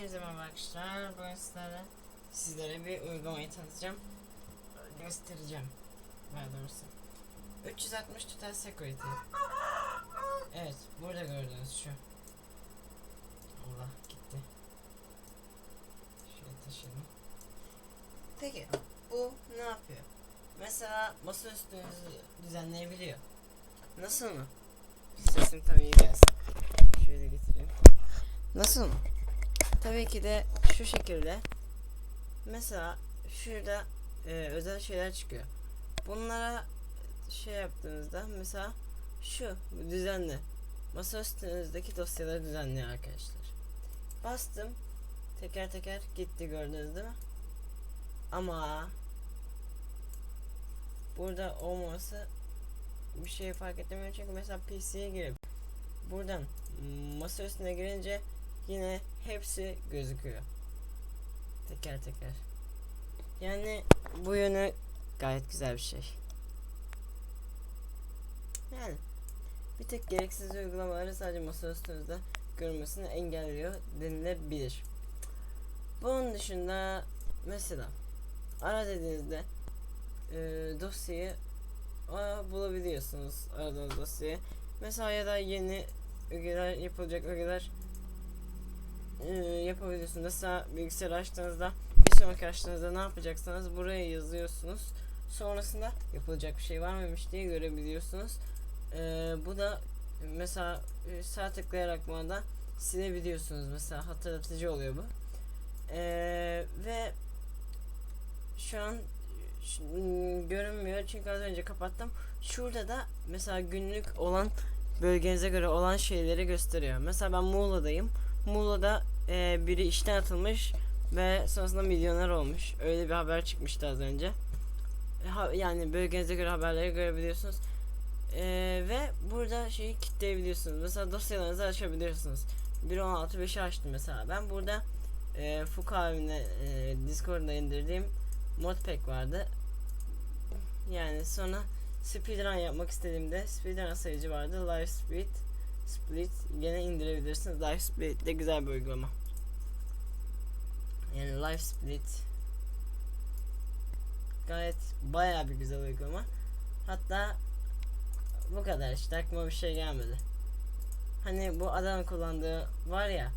Hepinize merhaba arkadaşlar. Bugün sizlere, sizlere bir uygulamayı tanıtacağım. Göstereceğim. Daha doğrusu. 360 Total Security. Evet, burada gördüğünüz şu. Allah gitti. Şöyle taşıyalım. Peki, bu ne yapıyor? Mesela masaüstünüzü düzenleyebiliyor. Nasıl mı? Sesim tabii iyi gelsin. Şöyle getireyim. Nasıl mı? Tabii ki de şu şekilde. Mesela şurada e, özel şeyler çıkıyor. Bunlara şey yaptığınızda mesela şu düzenli. Masa üstünüzdeki dosyaları düzenliyor arkadaşlar. Bastım. Teker teker gitti gördünüz değil mi? Ama burada olması bir şey fark etmiyor çünkü mesela PC'ye girip buradan masa üstüne girince yine hepsi gözüküyor. Teker teker. Yani bu yönü gayet güzel bir şey. Yani bir tek gereksiz uygulamaları sadece masa üstünüzde görmesini engelliyor denilebilir. Bunun dışında mesela ara dediğinizde e, dosyayı aa, bulabiliyorsunuz aradığınız dosyayı. Mesela ya da yeni ögeler yapılacak ögeler e. Mesela bilgisayar açtığınızda bir sonraki açtığınızda ne yapacaksanız buraya yazıyorsunuz. Sonrasında yapılacak bir şey var mıymış diye görebiliyorsunuz. E, bu da mesela e, sağ tıklayarak bu anda silebiliyorsunuz. Mesela hatırlatıcı oluyor bu. E, ve şu an şu- m, görünmüyor çünkü az önce kapattım. Şurada da mesela günlük olan bölgenize göre olan şeyleri gösteriyor. Mesela ben Muğla'dayım. Muğla'da e, biri işten atılmış ve sonrasında milyoner olmuş. Öyle bir haber çıkmıştı az önce. E, ha- yani bölgenize göre haberleri görebiliyorsunuz. E, ve burada şeyi kilitleyebiliyorsunuz. Mesela dosyalarınızı açabiliyorsunuz. 1.16.5'i açtım mesela. Ben burada e, Fuka abimle e, Discord'da indirdiğim modpack vardı. Yani sonra speedrun yapmak istediğimde speedrun sayıcı vardı. Live speed split gene indirebilirsiniz. Live split de güzel bir uygulama. Yani live split gayet bayağı bir güzel uygulama. Hatta bu kadar işte aklıma bir şey gelmedi. Hani bu adam kullandığı var ya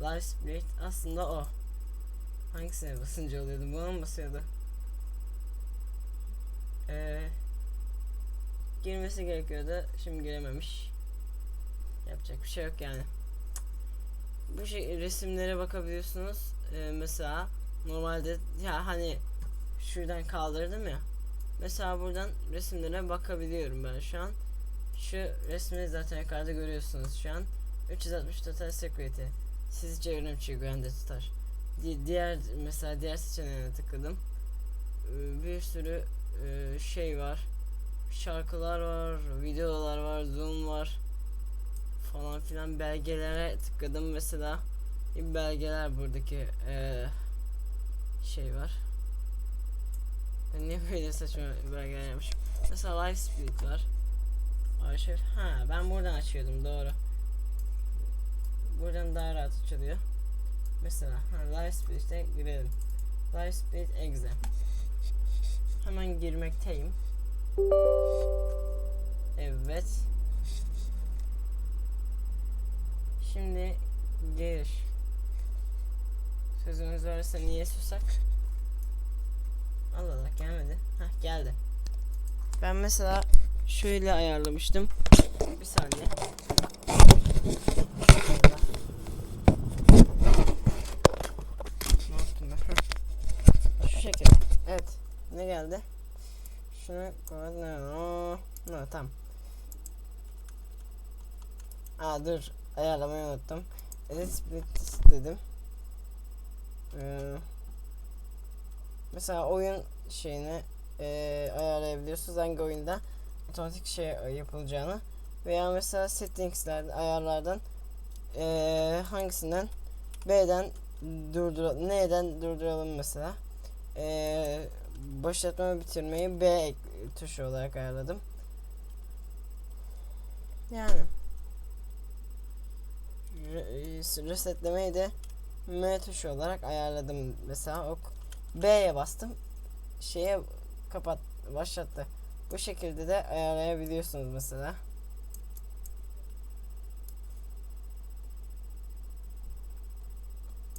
live split aslında o. Hangisine basınca oluyordu? Buna mı basıyordu? Ee, girmesi gerekiyordu. Şimdi girememiş. Yapacak bir şey yok yani. Bu şey resimlere bakabiliyorsunuz. Ee, mesela normalde ya hani şuradan kaldırdım ya. Mesela buradan resimlere bakabiliyorum ben şu an. Şu resmi zaten yukarıda görüyorsunuz şu an. 360 Total Security. Sizi çevrimçi güvende tutar. Di- diğer mesela diğer seçeneğine tıkladım. Ee, bir sürü e, şey var. Şarkılar var, videolar var, zoom var falan filan belgelere tıkladım mesela bir belgeler buradaki eee, şey var. Niye böyle saçma belgeler yapmışım? Mesela live split var. Arşiv. Ha ben buradan açıyordum doğru. Buradan daha rahat açılıyor. Mesela ha, live split'e girelim. Live split exe. Hemen girmekteyim. Şimdi giriş. Sözümüz varsa niye susak? Allah Allah gelmedi. Hah geldi. Ben mesela şöyle ayarlamıştım. Bir saniye. Şu şekilde. Evet. Ne geldi? Şunu koy. No. No, tamam. Aa dur. Ayarlamayı unuttum. Split dedim. Ee, mesela oyun şeyini e, ayarlayabiliyorsunuz hangi oyunda otomatik şey yapılacağını veya mesela settingsler ayarlardan e, hangisinden B'den durduralım N'den durduralım mesela e, başlatma bitirmeyi B tuşu olarak ayarladım yani resetlemeyi de M tuşu olarak ayarladım. Mesela ok B'ye bastım şeye kapat başlattı. Bu şekilde de ayarlayabiliyorsunuz mesela.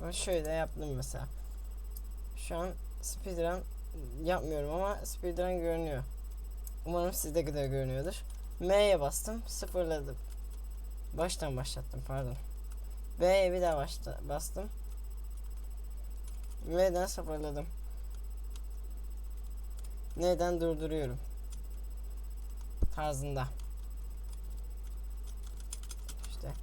Ben şöyle yaptım mesela. Şu an speedrun yapmıyorum ama speedrun görünüyor. Umarım sizde de görünüyordur. M'ye bastım sıfırladım. Baştan başlattım pardon B'ye bir daha başta bastım. V'den sıfırladım. Neden durduruyorum? Tarzında. İşte.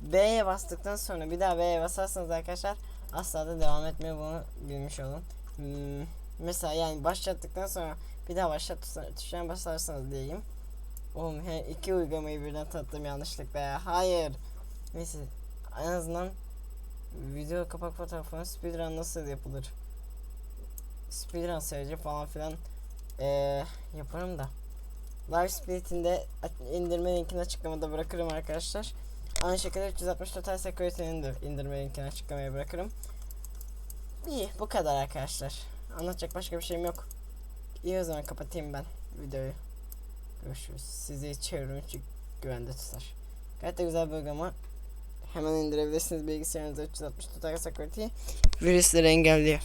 B'ye bastıktan sonra bir daha B'ye basarsanız arkadaşlar asla da devam etmiyor bunu bilmiş olun. Hmm, mesela yani başlattıktan sonra bir daha başlat tuş- tuşuna basarsanız diyeyim. Oğlum he, iki uygulamayı birden tattım yanlışlıkla ya. Hayır. Neyse en azından video kapak fotoğrafını speedrun nasıl yapılır? Speedrun seyirci falan filan eee yaparım da. Live split'in de a- indirme linkini açıklamada bırakırım arkadaşlar. Aynı şekilde 360 total security'nin de indirme linkini açıklamaya bırakırım. İyi bu kadar arkadaşlar. Anlatacak başka bir şeyim yok. İyi o zaman kapatayım ben videoyu. Görüşürüz. Sizi çevrimiçi güvende tutar. Gayet de güzel bir uygulama Hemen indirebilirsiniz bilgisayarınıza 360 Total Security virüsleri engelliyor.